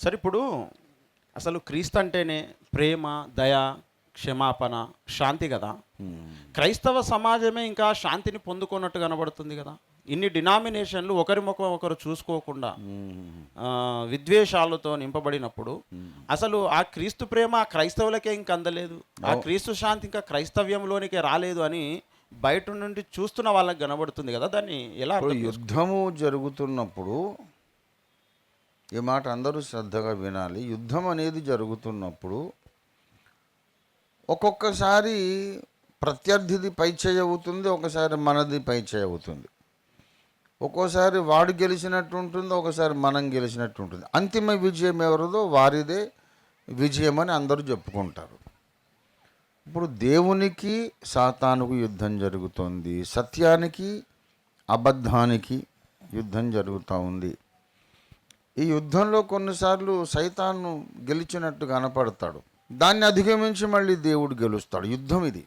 సరే ఇప్పుడు అసలు క్రీస్తు అంటేనే ప్రేమ దయ క్షమాపణ శాంతి కదా? క్రైస్తవ సమాజమే ఇంకా శాంతిని పొందుకున్నట్టు కనబడుతుంది కదా? ఇన్ని డినామినేషన్లు ఒకరి ముఖం ఒకరు చూసుకోకుండా విద్వేషాలతో నింపబడినప్పుడు అసలు ఆ క్రీస్తు ప్రేమ ఆ క్రైస్తవులకే ఇంక అందలేదు? ఆ క్రీస్తు శాంతి ఇంకా క్రైస్తవ్యంలోనికే రాలేదు అని బయట నుండి చూస్తున్న వాళ్ళకి కనబడుతుంది కదా? దాన్ని ఎలా యుద్ధము జరుగుతున్నప్పుడు ఈ మాట అందరూ శ్రద్ధగా వినాలి. యుద్ధం అనేది జరుగుతున్నప్పుడు ఒక్కొక్కసారి ప్రత్యర్థిది పై అవుతుంది ఒకసారి మనది పై అవుతుంది. ఒక్కోసారి వాడు గెలిచినట్టు ఉంటుంది ఒకసారి మనం గెలిచినట్టు ఉంటుంది. అంతిమ విజయం ఎవరిదో వారిదే విజయం అని అందరూ చెప్పుకుంటారు. ఇప్పుడు దేవునికి సాతానుకు యుద్ధం జరుగుతుంది సత్యానికి అబద్ధానికి యుద్ధం జరుగుతూ ఉంది ఈ యుద్ధంలో కొన్నిసార్లు సైతాన్ను గెలిచినట్టు కనపడతాడు. దాన్ని అధిగమించి మళ్ళీ దేవుడు గెలుస్తాడు. యుద్ధం ఇది.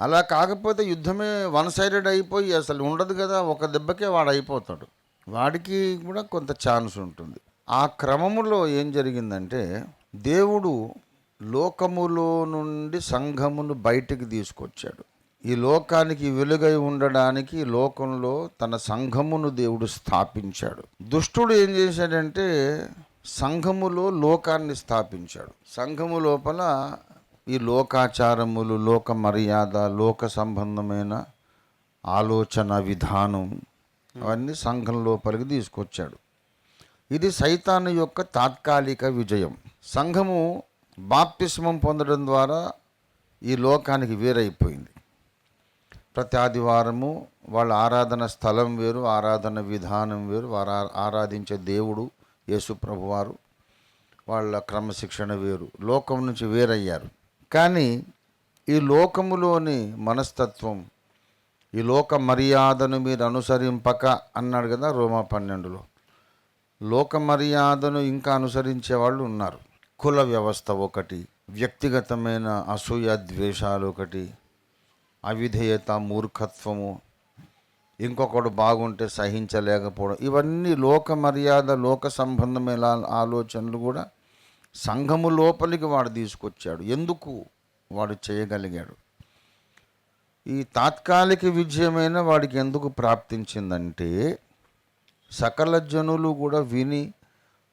అలా కాకపోతే యుద్ధమే వన్ సైడెడ్ అయిపోయి అసలు ఉండదు కదా ఒక దెబ్బకే వాడు అయిపోతాడు. వాడికి కూడా కొంత ఛాన్స్ ఉంటుంది. ఆ క్రమములో ఏం జరిగిందంటే దేవుడు లోకములో నుండి సంఘమును బయటికి తీసుకొచ్చాడు. ఈ లోకానికి వెలుగై ఉండడానికి లోకంలో తన సంఘమును దేవుడు స్థాపించాడు. దుష్టుడు ఏం చేశాడంటే సంఘములో లోకాన్ని స్థాపించాడు. సంఘము లోపల ఈ లోకాచారములు లోక మర్యాద లోక సంబంధమైన ఆలోచన విధానం అవన్నీ సంఘం లోపలికి తీసుకొచ్చాడు. ఇది సైతాను యొక్క తాత్కాలిక విజయం. సంఘము బాప్తిస్మం పొందడం ద్వారా ఈ లోకానికి వేరైపోయింది. ప్రతి ఆదివారము వాళ్ళ ఆరాధన స్థలం వేరు ఆరాధన విధానం వేరు. వారు ఆరాధించే దేవుడు యేసు ప్రభువారు. వాళ్ళ క్రమశిక్షణ వేరు. లోకం నుంచి వేరయ్యారు. కానీ ఈ లోకములోని మనస్తత్వం ఈ లోక మర్యాదను మీరు అనుసరింపక అన్నాడు కదా రోమా పన్నెండులో. లోక మర్యాదను ఇంకా అనుసరించే వాళ్ళు ఉన్నారు. కుల వ్యవస్థ ఒకటి వ్యక్తిగతమైన అసూయ ద్వేషాలు ఒకటి అవిధేయత మూర్ఖత్వము ఇంకొకడు బాగుంటే సహించలేకపోవడం. ఇవన్నీ లోక మర్యాద లోక సంబంధమైన ఆలోచనలు కూడా సంఘము లోపలికి వాడు తీసుకొచ్చాడు. ఎందుకు వాడు చేయగలిగాడు? ఈ తాత్కాలిక విజయమైన వాడికి ఎందుకు ప్రాప్తించిందంటే సకల జనులు కూడా విని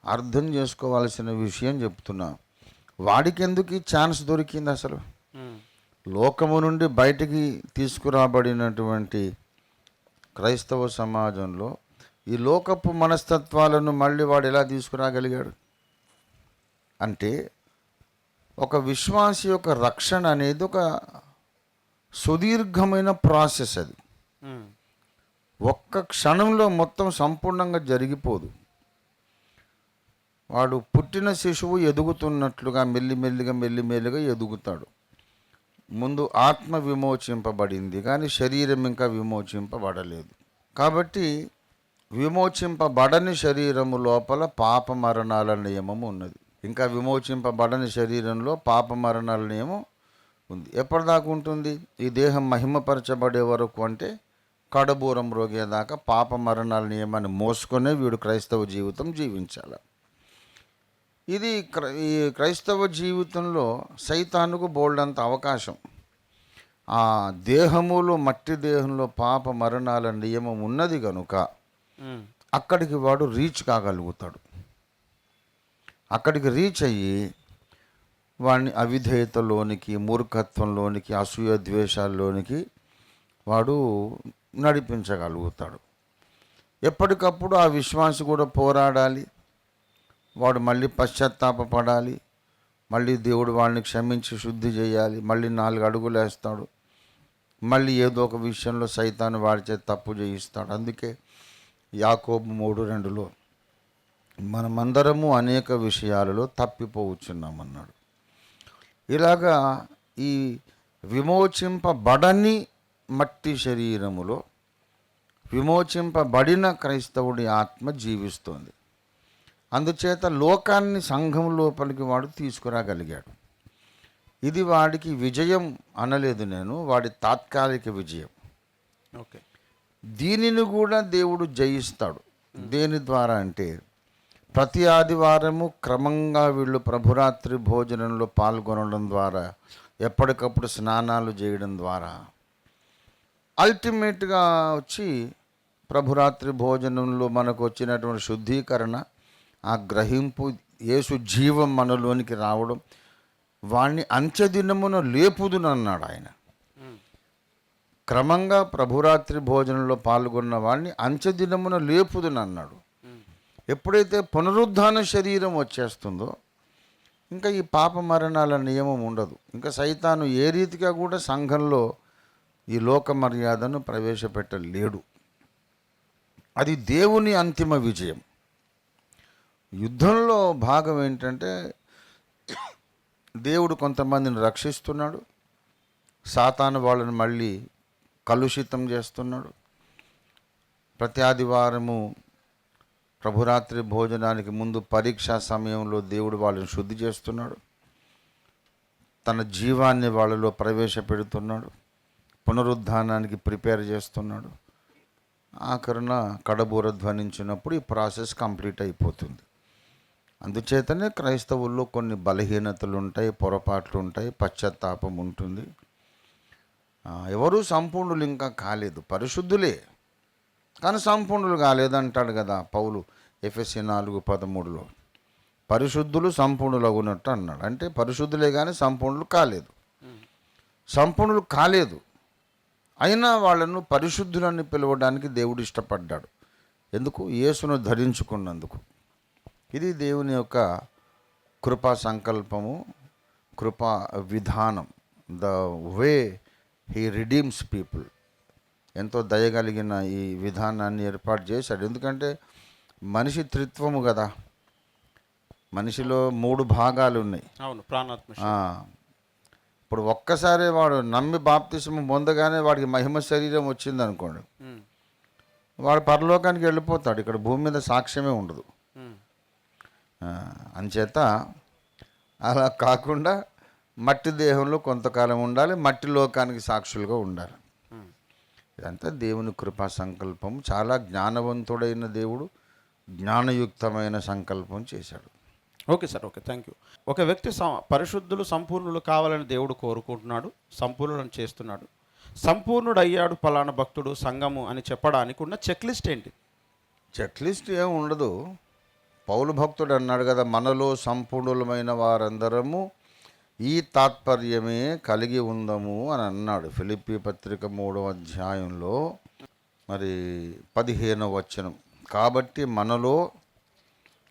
అర్థం చేసుకోవాల్సిన విషయం చెప్తున్నా. వాడికి ఎందుకు ఈ ఛాన్స్ దొరికింది అసలు? లోకము నుండి బయటికి తీసుకురాబడినటువంటి క్రైస్తవ సమాజంలో ఈ లోకపు మనస్తత్వాలను మళ్ళీ వాడు ఎలా తీసుకురాగలిగాడు? అంటే ఒక విశ్వాసి యొక్క రక్షణ అనేది ఒక సుదీర్ఘమైన ప్రాసెస్ అది. ఒక్క క్షణంలో మొత్తం సంపూర్ణంగా జరిగిపోదు. వాడు పుట్టిన శిశువు ఎదుగుతున్నట్లుగా మెల్లిమెల్లిగా మెల్లిమెల్లిగా ఎదుగుతాడు. ముందు ఆత్మ విమోచింపబడింది కానీ శరీరం ఇంకా విమోచింపబడలేదు. కాబట్టి విమోచింపబడని శరీరము లోపల పాప మరణాల నియమం ఉన్నది. ఇంకా విమోచింపబడని శరీరంలో పాప మరణాల నియమం ఉంది. ఎప్పటిదాకా ఉంటుంది? ఈ దేహం మహిమపరచబడే వరకు అంటే కడబూరం రోగేదాకా పాప మరణాల నియమాన్ని మోసుకొనే వీడు క్రైస్తవ జీవితం జీవించాలి. ఇది క్ర- ఈ క్రైస్తవ జీవితంలో సైతానుకు బోల్డంత అవకాశం. ఆ దేహములో మట్టి దేహంలో పాప మరణాల నియమం ఉన్నది కనుక. అక్కడికి వాడు రీచ్ కాగలుగుతాడు. అక్కడికి రీచ్ అయ్యి వాడిని అవిధేయతలోనికి మూర్ఖత్వంలోనికి అసూయ ద్వేషాల్లోనికి వాడు నడిపించగలుగుతాడు. ఎప్పటికప్పుడు ఆ విశ్వాసి కూడా పోరాడాలి. వాడు మళ్ళీ పశ్చాత్తాపపడాలి మళ్ళీ దేవుడు వాడిని క్షమించి శుద్ధి చేయాలి మళ్ళీ నాలుగు అడుగులు వేస్తాడు మళ్ళీ ఏదో ఒక విషయంలో సైతాన్ని వాడిచే తప్పు చేయిస్తాడు. అందుకే యాకోబు మూడు రెండులో మనమందరము అనేక విషయాలలో తప్పిపోవచ్చున్నామన్నాడు. ఇలాగా ఈ విమోచింపబడని మట్టి శరీరములో విమోచింపబడిన క్రైస్తవుడి ఆత్మ జీవిస్తోంది. అందుచేత లోకాన్ని సంఘం లోపలికి వాడు తీసుకురాగలిగాడు. ఇది వాడికి విజయం అనలేదు నేను వాడి తాత్కాలిక విజయం. ఓకే. దీనిని కూడా దేవుడు జయిస్తాడు. దేని ద్వారా అంటే ప్రతి ఆదివారము క్రమంగా వీళ్ళు ప్రభురాత్రి భోజనంలో పాల్గొనడం ద్వారా ఎప్పటికప్పుడు స్నానాలు చేయడం ద్వారా అల్టిమేట్గా వచ్చి ప్రభురాత్రి భోజనంలో మనకు వచ్చినటువంటి శుద్ధీకరణ ఆ గ్రహింపు యేసు జీవం మనలోనికి రావడం వాణ్ణి అంత్యదినమున లేపుదునన్నాడు ఆయన. క్రమంగా ప్రభురాత్రి భోజనంలో పాల్గొన్న వాడిని అంచెదినమున లేపుదునన్నాడు. ఎప్పుడైతే పునరుద్ధాన శరీరం వచ్చేస్తుందో ఇంకా ఈ పాప మరణాల నియమం ఉండదు. ఇంకా సైతాను ఏ రీతిగా కూడా సంఘంలో ఈ లోక మర్యాదను ప్రవేశపెట్టలేడు. అది దేవుని అంతిమ విజయం. యుద్ధంలో భాగం ఏంటంటే దేవుడు కొంతమందిని రక్షిస్తున్నాడు. సాతాను వాళ్ళని మళ్ళీ కలుషితం చేస్తున్నాడు. ప్రతి ఆదివారము ప్రభురాత్రి భోజనానికి ముందు పరీక్షా సమయంలో దేవుడు వాళ్ళని శుద్ధి చేస్తున్నాడు. తన జీవాన్ని వాళ్ళలో ప్రవేశపెడుతున్నాడు. పునరుద్ధానానికి ప్రిపేర్ చేస్తున్నాడు. ఆఖరున కడబూర ధ్వనించినప్పుడు ఈ ప్రాసెస్ కంప్లీట్ అయిపోతుంది. అందుచేతనే క్రైస్తవుల్లో కొన్ని బలహీనతలు ఉంటాయి పొరపాట్లు ఉంటాయి పశ్చాత్తాపం ఉంటుంది. ఎవరూ సంపూర్ణులు ఇంకా కాలేదు పరిశుద్ధులే. కానీ సంపూర్ణులు కాలేదంటాడు కదా పౌలు ఎఫ్ఎస్సి నాలుగు పదమూడులో. పరిశుద్ధులు సంపూర్ణులు అగునట్టు అన్నాడు. అంటే పరిశుద్ధులే కానీ సంపూర్ణులు కాలేదు. సంపూర్ణులు కాలేదు. అయినా వాళ్ళను పరిశుద్ధులని పిలవడానికి దేవుడు ఇష్టపడ్డాడు. ఎందుకు? యేసును ధరించుకున్నందుకు. ఇది దేవుని యొక్క కృపా సంకల్పము కృపా విధానం. The way he redeems people. ఎంతో దయగలిగిన ఈ విధానాన్ని ఏర్పాటు చేశాడు. ఎందుకంటే మనిషి త్రిత్వము కదా. మనిషిలో మూడు భాగాలు ఉన్నాయి. అవును ప్రాణాత్మ ఇప్పుడు ఒక్కసారి వాడు నమ్మి బాప్తిసము పొందగానే వాడికి మహిమ శరీరం వచ్చింది అనుకోండి. వాడు పరలోకానికి వెళ్ళిపోతాడు. ఇక్కడ భూమి మీద సాక్ష్యమే ఉండదు. అంచేత అలా కాకుండా మట్టి దేహంలో కొంతకాలం ఉండాలి మట్టి లోకానికి సాక్షులుగా ఉండాలి. ఇదంతా దేవుని కృపా సంకల్పం. చాలా జ్ఞానవంతుడైన దేవుడు జ్ఞానయుక్తమైన సంకల్పం చేశాడు. Okay sir okay thank you. ఒక వ్యక్తి సం- పరిశుద్ధులు సంపూర్ణులు కావాలని దేవుడు కోరుకుంటున్నాడు సంపూర్ణులను చేస్తున్నాడు. సంపూర్ణుడు అయ్యాడు పలానా భక్తుడు సంఘము అని చెప్పడానికి ఉన్న చెక్ లిస్ట్ ఏంటి? చెక్ లిస్ట్ ఏం ఉండదు. పౌలు భక్తుడు అన్నాడు కదా మనలో సంపూర్ణులమైన వారందరము ఈ తాత్పర్యమే కలిగి ఉందము అని అన్నాడు. ఫిలిప్పి పత్రిక మూడవ అధ్యాయంలో మరి పదిహేనవ వచనం. కాబట్టి మనలో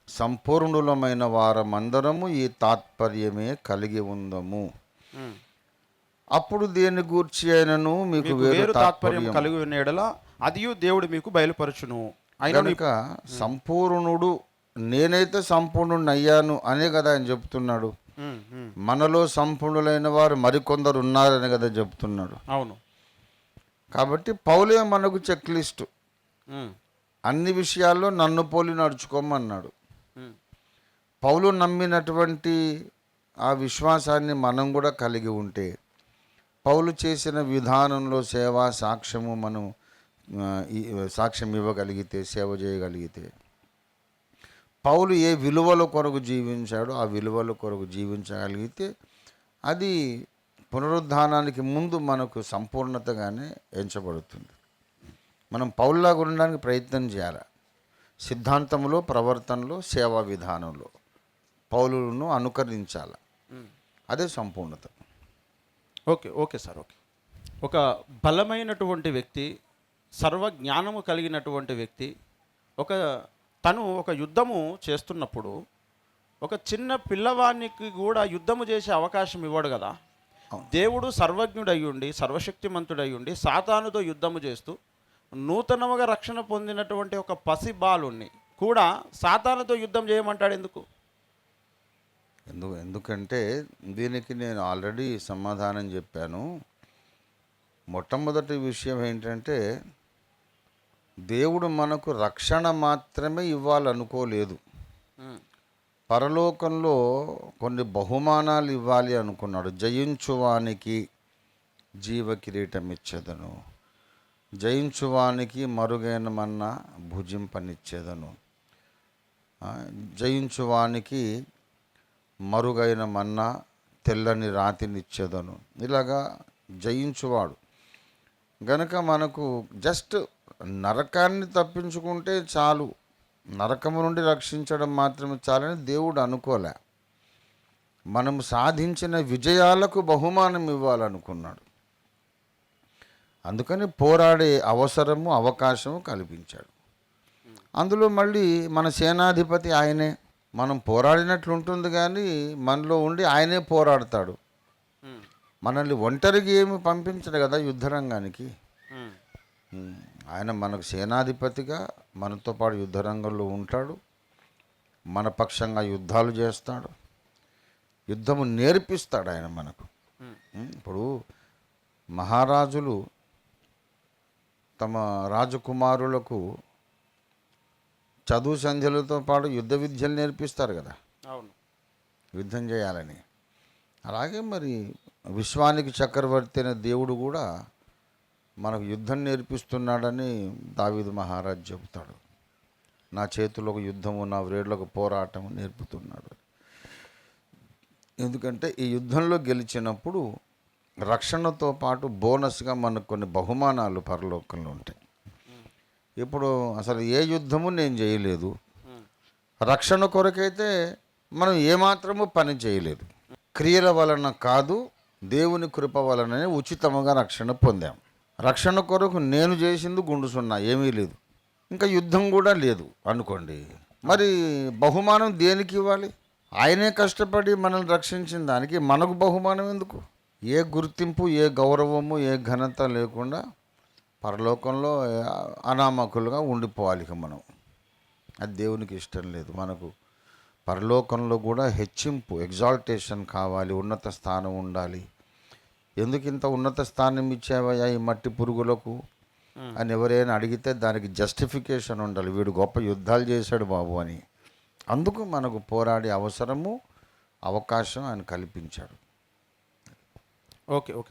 సంపూర్ణులమైన వారమందరము ఈ తాత్పర్యమే కలిగి ఉందము. అప్పుడు దేని గూర్చి అయినను మీకు వేరు తాత్పర్యం కలిగి ఉన్న అదియు దేవుడు మీకు బయలుపరచును. అయినా కనుక సంపూర్ణుడు నేనైతే సంపూర్ణుడిని అయ్యాను అనే కదా ఆయన చెప్తున్నాడు. మనలో సంపూర్ణులైన వారు మరికొందరు ఉన్నారని కదా చెప్తున్నాడు. అవును. కాబట్టి పౌలే మనకు చెక్ లిస్ట్ అన్ని విషయాల్లో నన్ను పోలి నడుచుకోమన్నాడు. పౌలు నమ్మినటువంటి ఆ విశ్వాసాన్ని మనం కూడా కలిగి ఉంటే పౌలు చేసిన విధానంలో సేవా సాక్ష్యము మనం సాక్ష్యం ఇవ్వగలిగితే సేవ చేయగలిగితే పౌలు ఏ విలువల కొరకు జీవించాడో ఆ విలువల కొరకు జీవించగలిగితే అది పునరుద్ధానానికి ముందు మనకు సంపూర్ణతగానే ఎంచబడుతుంది. మనం పౌల్లాగా ఉండడానికి ప్రయత్నం చేయాలి? సిద్ధాంతంలో ప్రవర్తనలో సేవా విధానంలో పౌలును అనుకరించాలి? అదే సంపూర్ణత. Okay okay sir okay. ఒక బలమైనటువంటి వ్యక్తి సర్వ జ్ఞానము కలిగినటువంటి వ్యక్తి ఒక తను ఒక యుద్ధము చేస్తున్నప్పుడు ఒక చిన్న పిల్లవానికి కూడా యుద్ధము చేసే అవకాశం ఇవ్వడు కదా. దేవుడు సర్వజ్ఞుడయ్యుండి సర్వశక్తిమంతుడయ్యుండి సాతానుతో యుద్ధము చేస్తూ నూతనముగా రక్షణ పొందినటువంటి ఒక పసి బాలుణ్ణి కూడా సాతానుతో యుద్ధం చేయమంటాడు ఎందుకు? ఎందుకు ఎందుకంటే దీనికి నేను ఆల్రెడీ సమాధానం చెప్పాను. మొట్టమొదటి విషయం ఏంటంటే దేవుడు మనకు రక్షణ మాత్రమే ఇవ్వాలనుకోలేదు. పరలోకంలో కొన్ని బహుమానాలు ఇవ్వాలి అనుకున్నాడు. జయించువానికి జీవ కిరీటం ఇచ్చేదను జయించువానికి మరుగైన మన్నా భుజింపనిచ్చేదను జయించువానికి మరుగైన మన్నా తెల్లని రాతినిచ్చేదను. ఇలాగా జయించువాడు. గనుక మనకు జస్ట్ నరకాన్ని తప్పించుకుంటే చాలు. నరకము నుండి రక్షించడం మాత్రమే చాలని దేవుడు అనుకోలే. మనం సాధించిన విజయాలకు బహుమానం ఇవ్వాలనుకున్నాడు. అందుకని పోరాడే అవసరము అవకాశము కల్పించాడు. అందులో మళ్ళీ మన సేనాధిపతి ఆయనే. మనం పోరాడినట్లు ఉంటుంది కానీ మనలో ఉండి ఆయనే పోరాడతాడు. మనల్ని ఒంటరికి ఏమి పంపించడు కదా యుద్ధరంగానికి. ఆయన మనకు సేనాధిపతిగా మనతో పాటు యుద్ధరంగంలో ఉంటాడు. మన పక్షంగా యుద్ధాలు చేస్తాడు. యుద్ధము నేర్పిస్తాడు ఆయన మనకు. ఉమ్, ఇప్పుడు మహారాజులు తమ రాజకుమారులకు చదువు సంధ్యలతో పాటు యుద్ధ విద్యలు నేర్పిస్తారు కదా. అవును. యుద్ధం చేయాలని. అలాగే మరి విశ్వానికి చక్రవర్తి అయిన దేవుడు కూడా మనకు యుద్ధం నేర్పిస్తున్నాడని దావీదు మహారాజ్ చెబుతాడు. నా చేతులకు ఒక యుద్ధము నా వ్రేళ్ళకు పోరాటం నేర్పుతున్నాడు. ఎందుకంటే ఈ యుద్ధంలో గెలిచినప్పుడు రక్షణతో పాటు బోనస్గా మనకు కొన్ని బహుమానాలు పరలోకంలో ఉంటాయి. ఇప్పుడు అసలు ఏ యుద్ధము నేను చేయలేదు. రక్షణ కొరకైతే మనం ఏమాత్రము పని చేయలేదు. క్రియల వలన కాదు దేవుని కృప వలననే ఉచితముగా రక్షణ పొందాం. రక్షణ కొరకు నేను చేసింది గుండు సున్నా ఏమీ లేదు. ఇంకా యుద్ధం కూడా లేదు అనుకోండి. మరి బహుమానం దేనికి ఇవ్వాలి? ఆయనే కష్టపడి మనల్ని రక్షించిన దానికి మనకు బహుమానం ఎందుకు? ఏ గుర్తింపు ఏ గౌరవము ఏ ఘనత లేకుండా పరలోకంలో అనామకులుగా ఉండిపోవాలి ఇక మనం. అది దేవునికి ఇష్టం లేదు. మనకు పరలోకంలో కూడా హెచ్చింపు ఎగ్జాల్టేషన్ కావాలి ఉన్నత స్థానం ఉండాలి. ఎందుకు ఇంత ఉన్నత స్థానం ఇచ్చావయ్యా ఈ మట్టి పురుగులకు? అని ఎవరైనా అడిగితే దానికి జస్టిఫికేషన్ ఉండాలి. వీడు గొప్ప యుద్ధాలు చేశాడు బాబు అని. అందుకు మనకు పోరాడే అవసరము అవకాశం ఆయన కల్పించాడు. Okay okay.